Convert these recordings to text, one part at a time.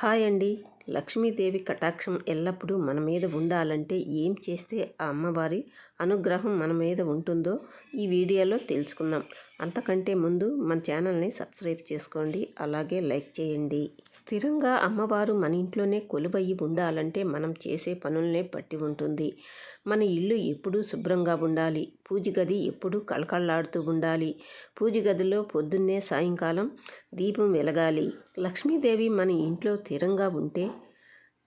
Hi అండి. లక్ష్మీదేవి కటాక్షం ఎల్లప్పుడూ మన మీద ఉండాలంటే ఏం చేస్తే ఆ అమ్మవారి అనుగ్రహం మన మీద ఉంటుందో ఈ వీడియోలో తెలుసుకుందాం. అంతకంటే ముందు మన ఛానల్ని సబ్స్క్రైబ్ చేసుకోండి అలాగే లైక్ చేయండి. స్థిరంగా అమ్మవారు మన ఇంట్లోనే కొలువయ్యి ఉండాలంటే మనం చేసే పనులనే పట్టి ఉంటుంది. మన ఇల్లు ఎప్పుడూ శుభ్రంగా ఉండాలి పూజ గది ఎప్పుడూ కళకళలాడుతూ ఉండాలి. పూజ గదిలో పొద్దున్నే సాయంకాలం దీపం వెలగాలి. లక్ష్మీదేవి మన ఇంట్లో స్థిరంగా ఉంటే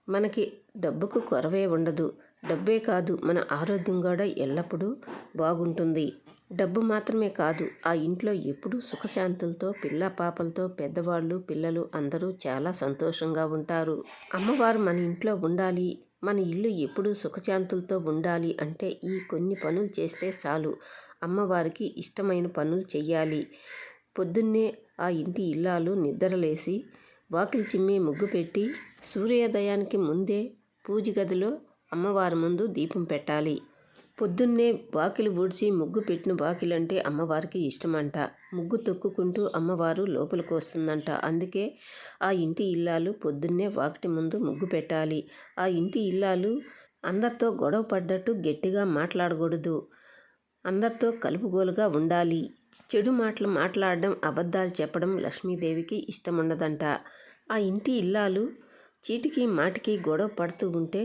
మనకి డబ్బుకు కొరవే ఉండదు. డబ్బే కాదు మన ఆరోగ్యం కూడా ఎల్లప్పుడూ బాగుంటుంది. డబ్బు మాత్రమే కాదు ఆ ఇంట్లో ఎప్పుడూ సుఖశాంతులతో పిల్ల పాపలతో పెద్దవాళ్ళు పిల్లలు అందరూ చాలా సంతోషంగా ఉంటారు. అమ్మవారు మన ఇంట్లో ఉండాలి. మన ఇల్లు ఎప్పుడూ సుఖశాంతులతో ఉండాలి అంటే ఈ కొన్ని పనులు చేస్తే చాలు. అమ్మవారికి ఇష్టమైన పనులు చెయ్యాలి. పొద్దున్నే ఆ ఇంటి ఇల్లాలు నిద్రలేసి వాకిలి చిమ్మి ముగ్గు పెట్టి సూర్యోదయానికి ముందే పూజ గదిలో అమ్మవారి ముందు దీపం పెట్టాలి. పొద్దున్నే వాకిలి ఊడ్చి ముగ్గు పెట్టిన వాకిలంటే అమ్మవారికి ఇష్టమంట. ముగ్గు తొక్కుకుంటూ అమ్మవారు లోపలికి వస్తుందంట. అందుకే ఆ ఇంటి ఇల్లాలు పొద్దున్నే వాకిటి ముందు ముగ్గు పెట్టాలి. ఆ ఇంటి ఇల్లాలు అందరితో గొడవ పడ్డట్టు గట్టిగా మాట్లాడకూడదు. అందరితో కలుపుగోలుగా ఉండాలి. చెడు మాటలు మాట్లాడడం అబద్ధాలు చెప్పడం లక్ష్మీదేవికి ఇష్టం ఉండదంట ఆ ఇంటి ఇల్లాలు చీటికి మాటికి గొడవ పడుతూ ఉంటే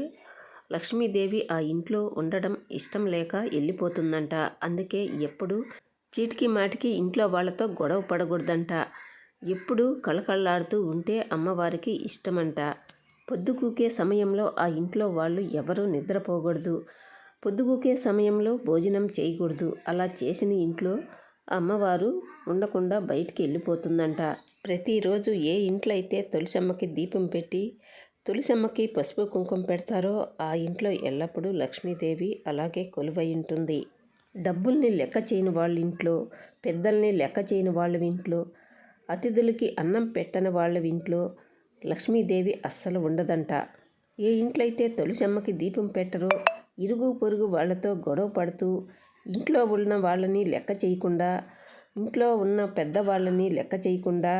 లక్ష్మీదేవి ఆ ఇంట్లో ఉండడం ఇష్టం లేక వెళ్ళిపోతుందంట అందుకే ఎప్పుడు చీటికి మాటికి ఇంట్లో వాళ్ళతో గొడవ పడకూడదంట. ఎప్పుడు కళకళలాడుతూ ఉంటే అమ్మవారికి ఇష్టమంట. పొద్దుకూకే సమయంలో ఆ ఇంట్లో వాళ్ళు ఎవరూ నిద్రపోకూడదు. పొద్దుగూకే సమయంలో భోజనం చేయకూడదు. అలా చేసిన ఇంట్లో అమ్మవారు ఉండకుండా బయటికి వెళ్ళిపోతుందంట. ప్రతిరోజు ఏ ఇంట్లో అయితే తులసమ్మకి దీపం పెట్టి తులసమ్మకి పసుపు కుంకుమ పెడతారో ఆ ఇంట్లో ఎల్లప్పుడూ లక్ష్మీదేవి అలాగే కొలువై ఉంటుంది. డబ్బుల్ని లెక్క చేయని వాళ్ళ ఇంట్లో పెద్దల్ని లెక్క చేయని వాళ్ళ ఇంట్లో అతిథులకి అన్నం పెట్టని వాళ్ళ ఇంట్లో లక్ష్మీదేవి అస్సలు ఉండదంట. ఏ ఇంట్లో అయితే తులసమ్మకి దీపం పెట్టరో ఇరుగు పొరుగు వాళ్ళతో గొడవ పడుతూ ఇంట్లో ఉన్న వాళ్ళని లెక్క చేయకుండా ఇంట్లో ఉన్న పెద్దవాళ్ళని లెక్క చేయకుండా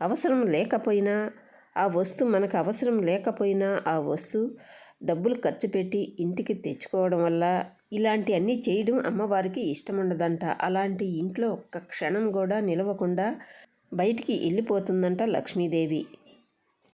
అవసరం లేకపోయినా ఆ వస్తువు మనకు అవసరం లేకపోయినా ఆ వస్తువు డబ్బులు ఖర్చు పెట్టి ఇంటికి తెచ్చుకోవడం వల్ల ఇలాంటి అన్నీ చేయడం అమ్మవారికి ఇష్టం ఉండదంట అలాంటి ఇంట్లో ఒక్క క్షణం కూడా నిలవకుండా బయటికి వెళ్ళిపోతుందంట లక్ష్మీదేవి.